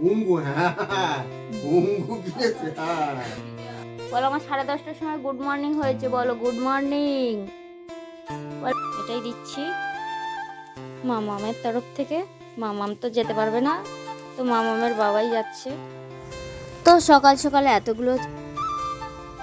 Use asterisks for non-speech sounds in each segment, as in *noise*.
ঘুঙ্গু হ্যাঁ ঘুঙ্গু কিনেছে হ্যাঁ। বলো আমার সাড়ে দশটার সময় গুড মর্নিং হয়েছে, বলো গুড মর্নিং এটাই দিচ্ছি। মামামের তরফ থেকে, মামাম তো যেতে পারবে না, তো মামামের বাবাই যাচ্ছে। তো সকাল সকালে এতগুলো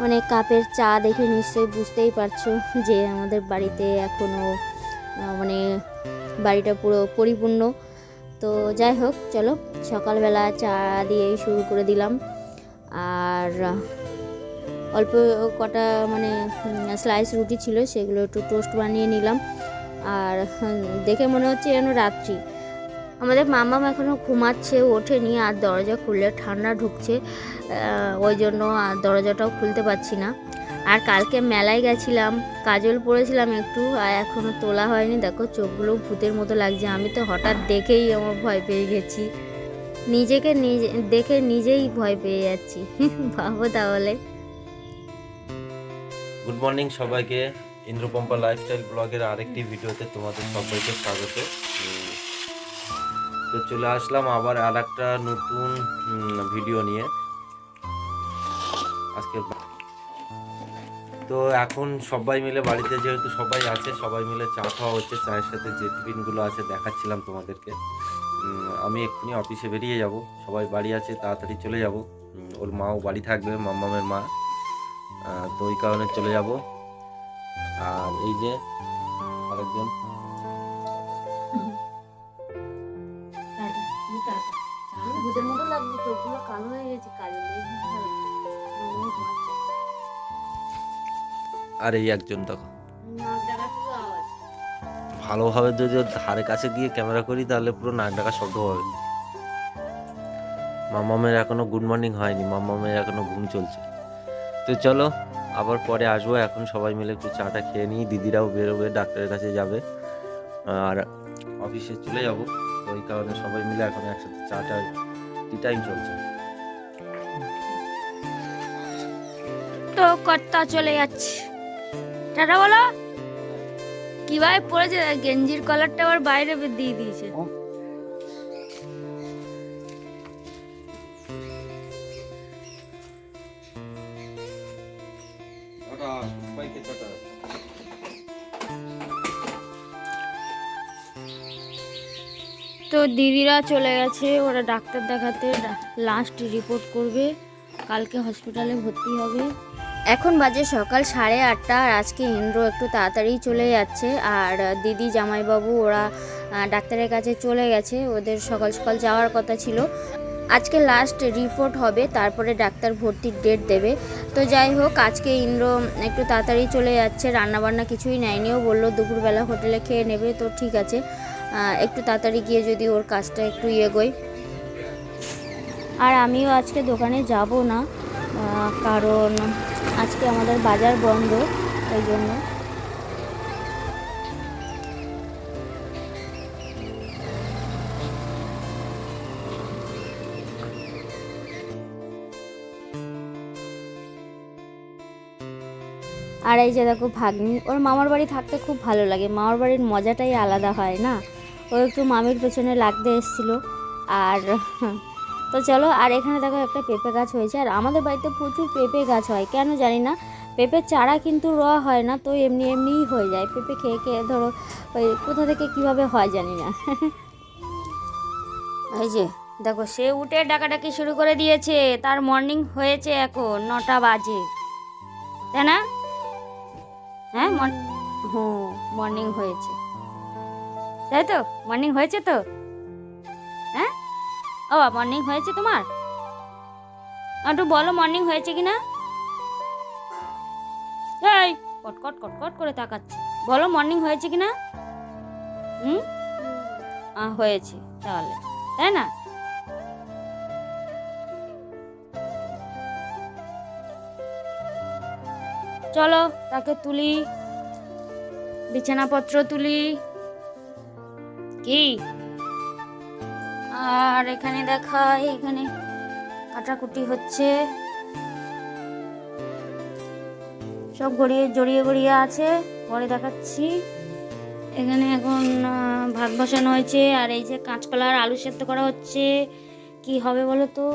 মানে কাপের চা দেখে নিশ্চয়ই বুঝতেই পারছ যে আমাদের বাড়িতে এখনও মানে বাড়িটা পুরো পরিপূর্ণ। তো যাই হোক, চলো, সকালবেলা চা দিয়েই শুরু করে দিলাম। আর, অল্প কটা মানে স্লাইস রুটি ছিল, সেগুলো একটু টোস্ট বানিয়ে নিলাম। আর দেখে মনে হচ্ছে যেন রাত্রি। আমাদের মামাম এখনও ঘুমাচ্ছে, ওঠেনি, আর দরজা খুললে ঠান্ডা ঢুকছে। ওই জন্য আর দরজাটাও খুলতে পারছি না। আর কালকে মেলায় গেছিলাম, কাজল পরেছিলাম একটু, আর এখনও তোলা হয়নি। দেখো, চোখগুলো ভূতের মতো লাগছে। আমি তো হঠাৎ দেখেই আমার ভয় পেয়ে গেছি। নিজেকে নিজে, দেখে নিজেই ভয় পেয়ে যাচ্ছি। *laughs* ভাবো তাহলে। গুড মর্নিং সবাইকে। ইন্দ্রপম্পা লাইফস্টাইল ব্লগের আরেকটি ভিডিওতে তোমাদের সবাইকে স্বাগত। তো চলে আসলাম আবার আর নতুন ভিডিও নিয়ে। আজকে তো এখন সবাই মিলে বাড়িতে যেহেতু সবাই আছে, সবাই মিলে চা খাওয়া হচ্ছে, চায়ের সাথে যে টিফিনগুলো আছে দেখাচ্ছিলাম তোমাদেরকে। আমি এক্ষুনি অফিসে বেরিয়ে যাব, সবাই বাড়ি আছে, তাড়াতাড়ি চলে যাব। ওর মাও বাড়ি থাকবে, মাম্মামের মা। তো ওই কারণে চলে যাব। আর এই যে আরেকজন। কালো হয়ে গেছে, কাজল আর এই একজন দেখো। ভালোভাবে যদি ধারে কাছে গিয়ে ক্যামেরা করি তাহলে পুরো নাক ডাকা শব্দ হবে। মামামের এখনও গুড মর্নিং হয়নি মামামের এখনও ঘুম চলছে। তো চলো আবার পরে আসব এখন সবাই মিলে একটু চাটা খেয়ে নিই দিদিরাও বেরোবে ডাক্তারের কাছে যাবে। আর অফিসে চলে যাব তো ওই কারণে সবাই মিলে এখন একসাথে চাটা টি টাইম চলছে। তো কর্তা চলে যাচ্ছে। টাটা বলো। কীভাবে পড়েছে? গেঞ্জির কলারটা আবার বাইরে দিয়ে দিয়েছে। তো দিদিরা চলে গেছে ওরা ডাক্তার দেখাতে লাস্ট রিপোর্ট করবে। কালকে হসপিটালে ভর্তি হবে। এখন বাজে সকাল সাড়ে আটটা আর আজকে ইন্দ্র একটু তাড়াতাড়ি চলে যাচ্ছে আর দিদি, জামাইবাবু ওরা ডাক্তারের কাছে চলে গেছে। ওদের সকাল সকাল যাওয়ার কথা ছিল। আজকে লাস্ট রিপোর্ট হবে, তারপরে ডাক্তার ভর্তির ডেট দেবে। তো যাই হোক, আজকে ইন্দ্র একটু তাড়াতাড়ি চলে যাচ্ছে, রান্নাবান্না কিছুই নেয়নিও বলল, দুপুরবেলা হোটেলে খেয়ে নেবে। তো ঠিক আছে। একটু তাড়াতাড়ি গিয়ে যদি ওর কাজটা একটু এগোয়। আর আমিও আজকে দোকানে যাব না। কারণ আজকে আমাদের বাজার বন্ধ ওই জন্য। আর এই যে দেখো ভাগ্নি, ওর মামার বাড়ি থাকতে খুব ভালো লাগে। মামার বাড়ির মজাটাই আলাদা হয়, না? ও একটু মামির পেছনে লাগতে এসেছিল। আর তো চলো, আর এখানে দেখো একটা পেঁপে গাছ হয়েছে, আর আমাদের বাড়িতে প্রচুর পেঁপে গাছ হয়, কেন জানি না? পেঁপের চারা কিন্তু র হয় না, তো এমনি এমনিই হয়ে যায়, পেঁপে খেয়ে খেয়ে ধরো ওই কোথা থেকে কীভাবে হয় জানি না। *laughs* এই যে, দেখো, সে উঠে ডাকাডাকি শুরু করে দিয়েছে, তার মর্নিং হয়েছে এখন নটা বাজে, তাই না? হ্যাঁ হুম মর্নিং হয়েছে, তাই তো? মর্নিং হয়েছে তো? হ্যাঁ ও মর্নিং হয়েছে তোমার? একটু বলো মর্নিং হয়েছে কি না এই কটকট কটকট করে তাকাচ্ছে। বলো মর্নিং হয়েছে কি না হুম হয়েছে তাহলে, তাই না? চলো, তাকে তুলি, বিছানাপত্র তুলি। কি? আর এখানে দেখাই এখানে কাটাকুটি হচ্ছে। সব গড়িয়ে জড়িয়ে গড়িয়ে আছে, পরে দেখাচ্ছি। এখানে এখন ভাত বসানো হয়েছে, আর এই যে কাঁচকলার আলু সেদ্ধ করা হচ্ছে। কি হবে বলো তো?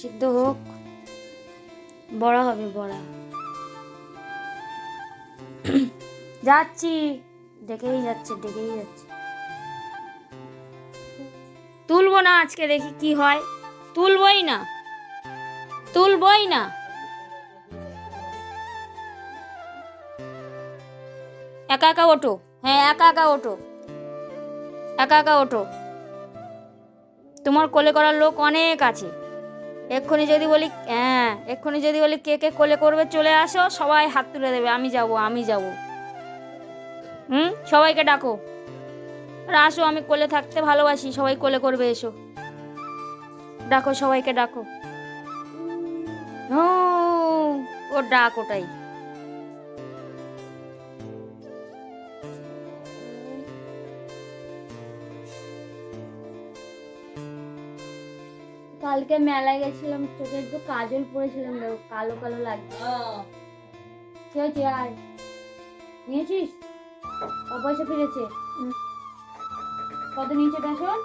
সিদ্ধ হোক। বড়া হবে বড়া। যাচ্ছি। ডেকেই যাচ্ছে ডেকেই যাচ্ছে। তুলবো না আজকে, দেখি কি হয়। তুলবই না। তুলবই না। একা একা ওটো হ্যাঁ একা একা ওটো একা একা ওটো তোমার কোলে করার লোক অনেক আছে। এক্ষুনি যদি বলি হ্যাঁ এক্ষুনি যদি বলি কে কে কোলে করবে, চলে আসো, সবাই হাত তুলে দেবে। আমি যাব আমি যাব। হুম? সবাইকে ডাকো। আর আসো আমি কোলে থাকতে ভালোবাসি। সবাই কোলে করবে এসো। ডাকো সবাইকে ডাকো। ও ও ডাক ওটাই। কালকে মেলায় গেছিলাম চোখে একটু কাজল পরেছিলাম দেখো কালো কালো লাগছে। কি হয়েছে আর নিয়েছিস? পয়সা ফিরেছে। কত নিয়েছে বেসন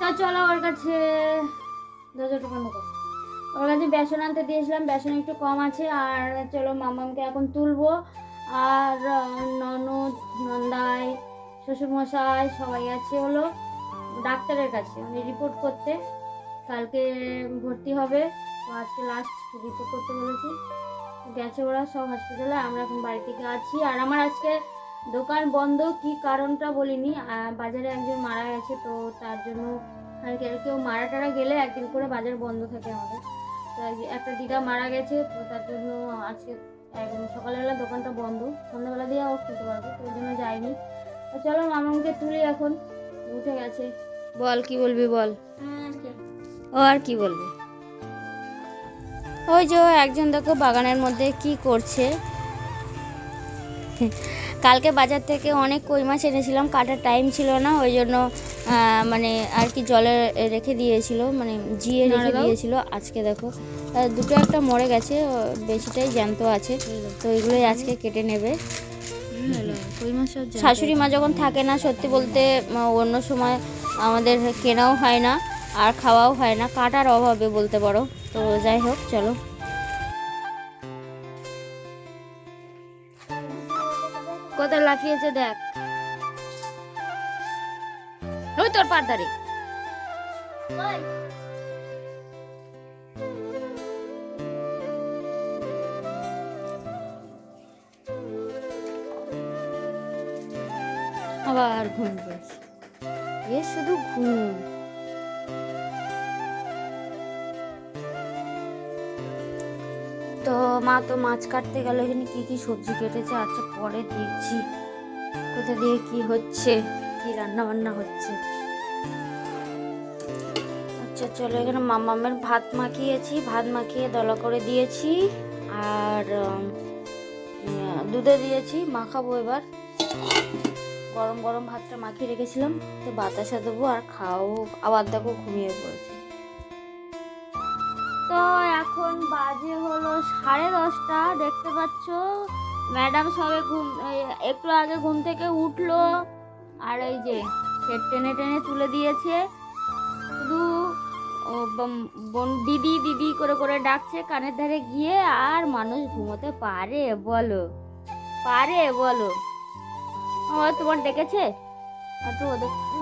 তো, চলো ওর কাছে ওর কাছে বেসন আনতে দিয়েছিলাম বেসন একটু কম আছে আর চলো মামামকে এখন তুলবো। আর ননদ নন্দাই শ্বশুরমশাই সবাই আছে হলো ডাক্তারের কাছে মানে রিপোর্ট করতে। কালকে ভর্তি হবে। তো আজকে লাস্ট রিপোর্ট করতে বলেছি। গেছে ওরা সব হসপিটালে আমরা এখন বাড়ি থেকে আছি। আর আমার আজকে দোকান বন্ধ কি কারণটা বলিনি। বাজারে একজন মারা গেছে তো তার জন্য আর কেউ মারা টারা গেলে একদিন করে বাজার বন্ধ থাকে আমাদের। তো একটা দিদা মারা গেছে তো তার জন্য আজকে একদম সকালবেলা দোকানটা বন্ধ। সন্ধ্যাবেলা দিয়ে আবার খুলতে পারব তো ওই জন্য যাইনি। তো চলো মামাকে তুলি এখন উঠে গেছে। বল কি বলবি বল? ও আর কি বলবি? ওই যে একজন দেখো বাগানের মধ্যে কি করছে। কালকে বাজার থেকে অনেক কই মাছ এনেছিলাম কাটার টাইম ছিল না ওই জন্য মানে আর কি জলে রেখে দিয়েছিল মানে জিয়ে রেখে দিয়েছিল আজকে দেখো। দুটো একটা মরে গেছে বেশিটাই জ্যান্ত আছে তো ওইগুলোই আজকে কেটে নেবে। শাশুড়ি মা যখন থাকে না সত্যি বলতে অন্য সময় আমাদের কেনাও হয় না। আর খাওয়াও হয় না, কাটার অভাবে বলতে পারো। তো যাই হোক, চলো। কোথায় লাফিয়েছে দেখ। ওই তোর পাদারে আবার ঘুম এ শুধু ঘুম। মা তো মাছ কাটতে গেল, এখানে কি কি সবজি কেটেছে? আচ্ছা পরে দেখছি। কোথা দিয়ে কি হচ্ছে? কি রান্না বান্না হচ্ছে? আচ্ছা চলো, এখানে মামামের ভাত মাখিয়েছি। ভাত মাখিয়ে দলা করে দিয়েছি। আর দুধে দিয়েছি। মাখাবো এবার। গরম গরম ভাতটা মাখিয়ে রেখেছিলাম। তো বাতাসা দেবো আর খাও আবার দেখো ঘুমিয়ে পড়েছে। তো এখন বাজে হলো সাড়ে দশটা, দেখতে পাচ্ছ? ম্যাডাম সবে ঘুম একটু আগে ঘুম থেকে উঠল। আর এই যে, সে টেনে টেনে তুলে দিয়েছে। শুধু দিদি দিদি করে করে ডাকছে কানের ধারে গিয়ে, আর মানুষ ঘুমোতে পারে, বলো। পারে, বলো। ও, তোমার ডেকেছে?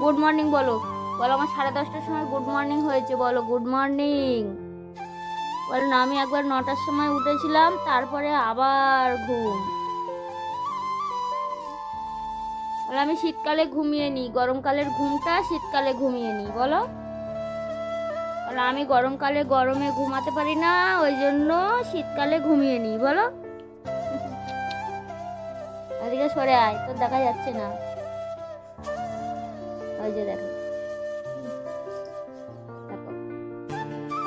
গুড মর্নিং বলো। বলো, আমার সাড়ে দশটার সময় গুড মর্নিং হয়েছে, বলো, গুড মর্নিং। বলো, না, আমি একবার নটার সময় উঠেছিলাম, তারপরে আবার ঘুম। বলে, আমি শীতকালে ঘুমিয়ে নিই গরমকালের ঘুমটা শীতকালে ঘুমিয়ে নিই বলো। বলো, আমি গরমকালে গরমে ঘুমাতে পারি না, ওই জন্য শীতকালে ঘুমিয়ে নিই বলো। ওদিকে সরে আয়, তোর দেখা যাচ্ছে না। ওই যে দেখো।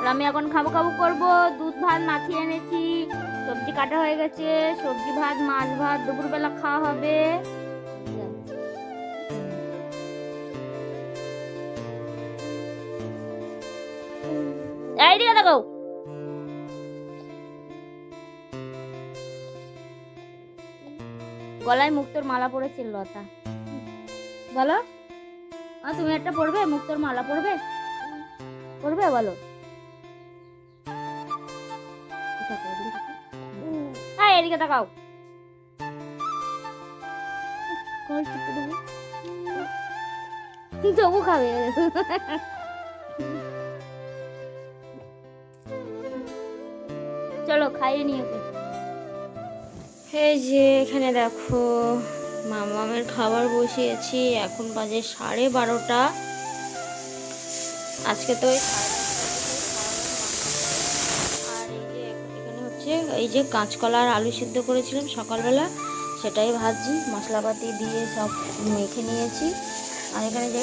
আর আমি এখন খাব খাব করব। দুধ ভাত মাখিয়ে এনেছি, সবজি কাটা হয়ে গেছে। সবজি ভাত, মাছ ভাত, দুপুরবেলা খাওয়া হবে। দেখো। গলায় মুক্তর মালা পরেছে লতা। বলো? তুমি একটা পড়বে মুক্তর মালা পড়বে পড়বে বলো? এদিকে তাকাও। তবু খাবে। চলো খাইয়ে নিয়ে ওকে এই যে এখানে দেখো মামামের খাবার বসিয়েছি। এখন বাজে সাড়ে বারোটা। আজকে তো ওই হচ্ছে এই যে কাঁচকলা আর আলু সিদ্ধ করেছিলাম সকালবেলা, সেটাই ভাজছি, মশলাপাতি দিয়ে সব মেখে নিয়েছি। আর এখানে যে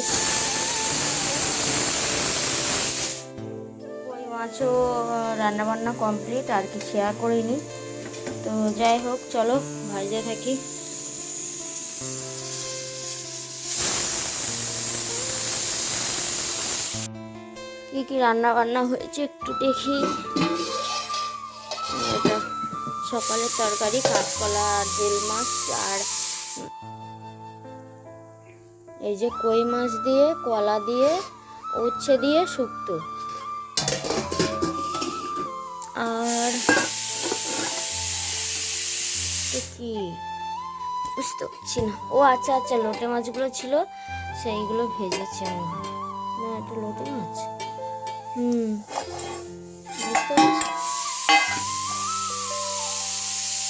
মাছও রান্নাবান্না কমপ্লিট আর কি শেয়ার করিনি। তো যাই হোক, চলো, ভাজতে থাকি। কি কি রান্না বান্না হয়েছে একটু দেখি। সকালের তরকারি, কাঁচকলা আর জেল মাছ আর এই যে কই মাছ দিয়ে, কলা দিয়ে, উচ্ছে দিয়ে শুক্তো। আর কি? বুঝতে পারছি না। ও আচ্ছা আচ্ছা লোটে মাছগুলো ছিল, সেইগুলো ভেজেছে আমি। না এটা লোটে মাছ। হুম, বুঝতে পারছি।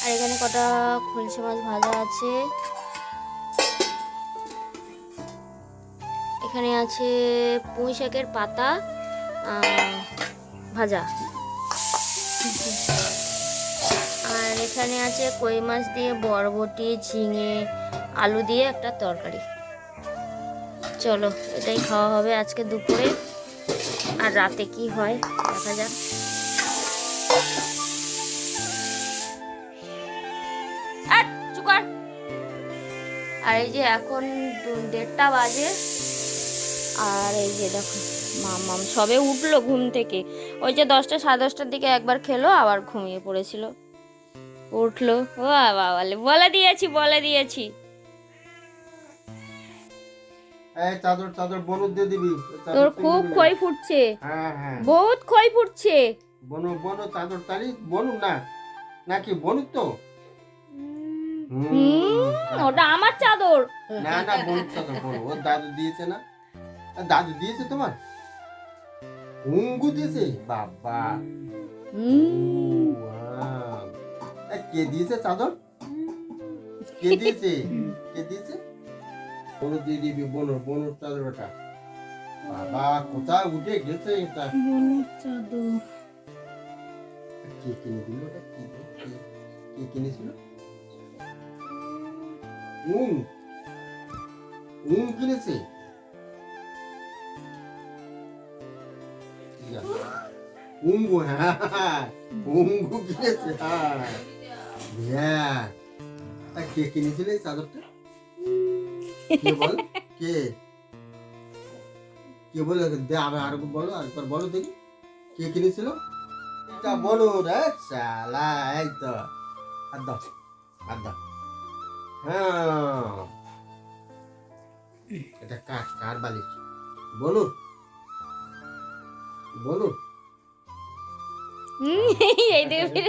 আর এখানে কটা খলসে মাছ ভাজা আছে। এখানে আছে পুঁই শাকের পাতা ভাজা। আর এখানে আছে কই মাছ দিয়ে বরবটি, ঝিঙে, আলু দিয়ে একটা তরকারি। চলো, এটাই খাওয়া হবে আজকে দুপুরে। আর রাতে কি হয়, দেখা যাক। আর এই যে এখন দেড়টা বাজে। আর এই যে দেখো মামাম সবে উঠল ঘুম থেকে। ওই যে দশটা সাড়ে দশটার দিকে একবার খেলো আবার ঘুমিয়ে পড়েছিল। উঠল ও বাবা বলে বলে দিয়েছি বলে দিয়েছি। চাদর চাদর বনু দিয়ে দিবি। তোর খুব। খই ফুটছে। হ্যাঁ হ্যাঁ। বহুত খই ফুটছে। বনু বনু চাদর তালি বনু না। নাকি বনু তো? ওটা আমার চাদর। না না বনু চাদর বনু ওর দাদু দিয়েছে না? দাদু দিয়েছে তোমার? হুঙ্গু দিয়েছে? বাবা। কে দিয়েছে চাদর? কে দিয়েছে? কে দিয়েছে? বনু দিয়ে দিবি বনু বনুর চাদর ওটা বাবা কোথায় উঠে গেছে এটা? চাদর। কে কিনে দিল ওটা? কে কিনেছিল? উম উম কিনেছে উঙ্গু হ্যাঁ উঙ্গু কিনেছে হ্যাঁ কে কিনেছিল এই চাদরটা কে বল কে কে বলে দে আমি আর বলো আরেকবার বলো দেখি কে কিনেছিল এটা বলো রে শালা এই তো আর দাও আর দাও হ্যাঁ। এটা কার? কার বালিশ? বলুন। বলুন। এই দেখবি।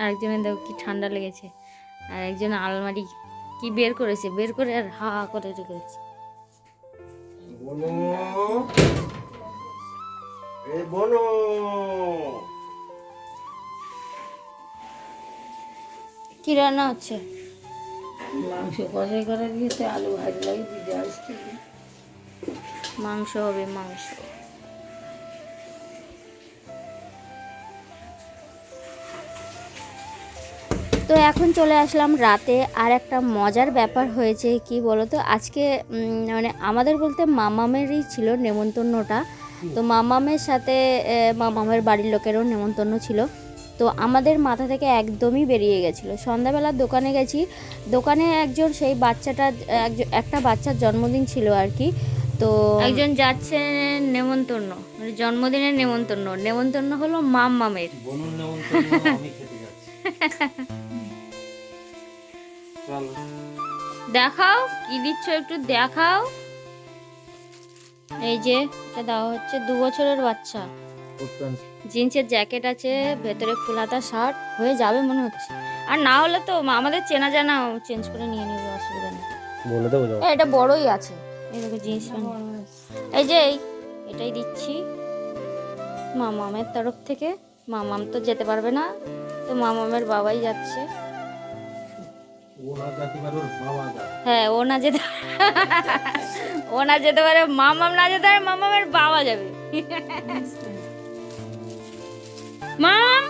আরেকজনের দেখো কি ঠান্ডা লেগেছে। আর একজন আলমারি কি বের করেছে? বের করে আর হা হা করে রেখেছে বলো এ বলো কি রান্না হচ্ছে? মাংস কষাই করা দিয়েছে আলু ভাজি দিতে আসতে মাংস হবে মাংস। তো এখন চলে আসলাম রাতে আর একটা মজার ব্যাপার হয়েছে কি বলতো? আজকে মানে আমাদের বলতে মামামেরই ছিল নেমন্তন্নটা। তো মামামের সাথে মামামের বাড়ির লোকেরও নেমন্তন্ন ছিল। তো আমাদের মাথা থেকে একদমই বেরিয়ে গেছিল। সন্ধ্যাবেলা দোকানে গেছি দোকানে একজন সেই বাচ্চাটা একটা বাচ্চার জন্মদিন ছিল আর কি। তো একজন যাচ্ছে নেমন্তন্ন মানে জন্মদিনের নেমন্তন্ন। নেমন্তন্ন হলো মাম মামের বনুন নেমন্তন্ন আমি খেতে যাচ্ছি। চলো। দেখাও কি দিচ্ছ একটু দেখাও। এই যে এটা দেওয়া হচ্ছে দু বছরের বাচ্চা। জিন্সের জ্যাকেট আছে ভেতরে ফুল হাতা শার্ট হয়ে যাবে মনে হচ্ছে। আর না হলে তো আমাদের চেনা জানা চেঞ্জ করে নিয়ে নেবে অসুবিধা নেই। বলে দেবো যাও। এটা বড়ই আছে। এই দেখো জিন্স প্যান্ট এই যে এই, এটাই দিচ্ছি। মামামের তরফ থেকে। মামাম তো যেতে পারবে না তো মামামের বাবাই যাচ্ছে। হ্যাঁ ও না যেতে ও না যেতে পারে মামাম না যেতে পারে মামামের বাবা যাবে। মাম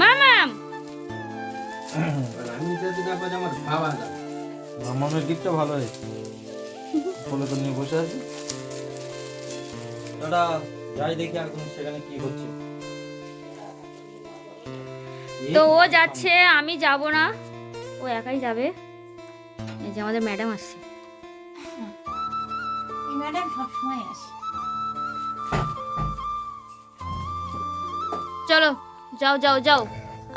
মামাম আর আমি যদি না পারি আমার বাবা যায় মামামের গিফটটা ভালো হয়েছে। বলে তো নিয়ে বসে আছি। দাদা যাই দেখি এখন সেখানে কি হচ্ছে। তো ও যাচ্ছে আমি যাব না। ও একাই যাবে। এই যে আমাদের ম্যাডাম আসছে। এই ম্যাডাম সবসময় আসে। চলো যাও যাও যাও।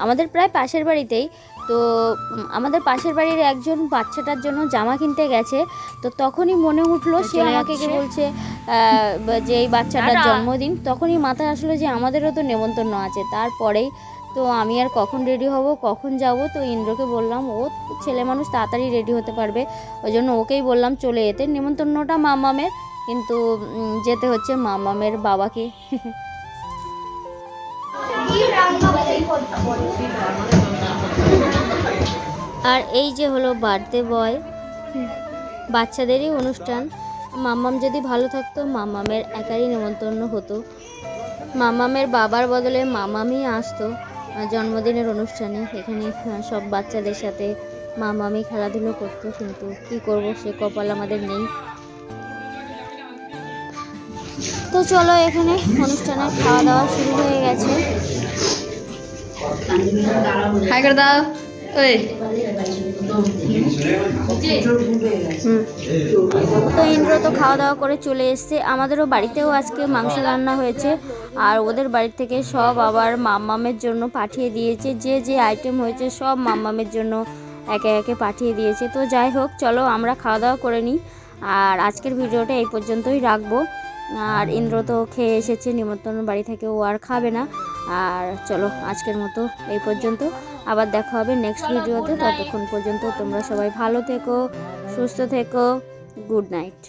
আমাদের প্রায় পাশের বাড়িতেই তো আমাদের পাশের বাড়ির একজন বাচ্চাটার জন্য জামা কিনতে গেছে তো তখনই মনে উঠল সে আমাকে। গিয়ে বলছে যে এই বাচ্চাটার জন্মদিন তখনই মাথায় আসলো যে আমাদেরও তো নেমন্তন্ন আছে তারপরেই তো আমি আর কখন রেডি হব কখন যাব তো ইন্দ্রকে বললাম ও ছেলে মানুষ তাড়াতাড়ি রেডি হতে পারবে। ওই জন্য ওকেই বললাম চলে যেতে। নেমন্তন্নটা মামামের কিন্তু যেতে হচ্ছে মামামের বাবাকে। *laughs* আর এই যে হলো বার্থডে বয় বাচ্চাদেরই অনুষ্ঠান। মামাম যদি ভালো থাকতো মামামের একারই নেমন্তন্ন হতো। মামামের বাবার বদলে মামামই আসতো জন্মদিনের অনুষ্ঠানে। এখানে সব বাচ্চাদের সাথে মামামি খেলাধুলো করতো, কিন্তু কি করব সে কপাল আমাদের নেই। তো চলো এখানে অনুষ্ঠানে খাওয়া দাওয়া শুরু হয়ে গেছে। হাই করে দাও ওই তো ইন্দ্র তো খাওয়া দাওয়া করে চলে এসছে। আমাদেরও বাড়িতেও আজকে মাংস রান্না হয়েছে। আর ওদের বাড়ি থেকে সব আবার মাম্মামের জন্য পাঠিয়ে দিয়েছে। যে যে আইটেম হয়েছে সব মাম্মামের জন্য একে একে পাঠিয়ে দিয়েছে। তো যাই হোক চলো আমরা খাওয়া দাওয়া করে নিই। আর আজকের ভিডিওটা এই পর্যন্তই রাখব। আর ইন্দ্র তো খেয়ে এসেছে, নিমন্ত্রণ বাড়ি থেকে ও আর খাবে না। আর চলো, আজকের মতো এই পর্যন্ত। আবার দেখা হবে নেক্সট ভিডিওতে ততক্ষণ পর্যন্ত তোমরা সবাই ভালো থেকো, সুস্থ থেকো গুড নাইট